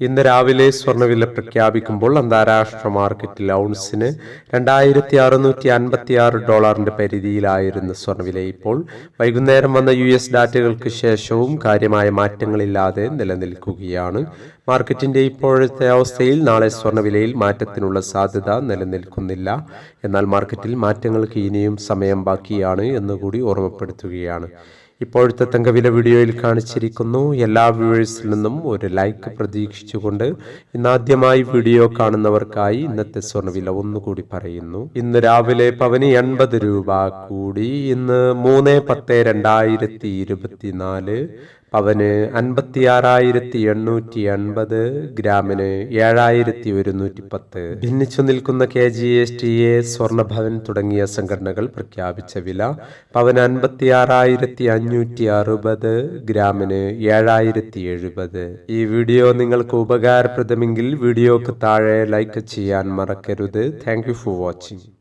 ഇന്ന് രാവിലെ സ്വർണവില പ്രഖ്യാപിക്കുമ്പോൾ അന്താരാഷ്ട്ര മാർക്കറ്റിൽ ഔൺസിന് രണ്ടായിരത്തി അറുന്നൂറ്റി അൻപത്തി ആറ് ഡോളറിന്റെ പരിധിയിലായിരുന്ന സ്വർണവില ഇപ്പോൾ വൈകുന്നേരം വന്ന യു എസ് ഡാറ്റകൾക്ക് ശേഷവും കാര്യമായ മാറ്റങ്ങളില്ലാതെ നിലനിൽക്കുകയാണ്. മാർക്കറ്റിന്റെ ഇപ്പോഴത്തെ അവസ്ഥയിൽ നാളെ സ്വർണവിലയിൽ മാറ്റത്തിനുള്ള സാധ്യത നിലനിൽക്കുന്നില്ല. എന്നാൽ മാർക്കറ്റിൽ മാറ്റങ്ങൾക്ക് ഇനിയും സമയം ബാക്കിയാണ് എന്നുകൂടി ഓർമ്മപ്പെടുത്തുകയാണ്. ഇപ്പോഴത്തെ തങ്കവില വീഡിയോയിൽ കാണിച്ചിരിക്കുന്നു. എല്ലാ വ്യൂവേഴ്സിൽ നിന്നും ഒരു ലൈക്ക് പ്രതീക്ഷിച്ചുകൊണ്ട് ഇന്നാദ്യമായി വീഡിയോ കാണുന്നവർക്കായി ഇന്നത്തെ സ്വർണവില ഒന്നുകൂടി പറയുന്നു. ഇന്ന് രാവിലെ പവന് എൺപത് രൂപ കൂടി. ഇന്ന് മൂന്ന് പത്ത് രണ്ടായിരത്തി ഇരുപത്തിനാല്. പവന് അൻപത്തി ആറായിരത്തി എണ്ണൂറ്റി എൺപത് ഗ്രാമിന് ഏഴായിരത്തി ഒരുന്നൂറ്റി പത്ത് ഭിന്നിച്ചു നിൽക്കുന്ന K G S T A Swarnabhavan തുടങ്ങിയ സംഘടനകൾ പ്രഖ്യാപിച്ച വില പവന് അൻപത്തി ആറായിരത്തി അഞ്ഞൂറ്റി അറുപത് ഗ്രാമിന് ഏഴായിരത്തി എഴുപത് ഈ വീഡിയോ നിങ്ങൾക്ക് ഉപകാരപ്രദമെങ്കിൽ വീഡിയോക്ക് താഴെ ലൈക്ക് ചെയ്യാൻ മറക്കരുത്. Thank for watching.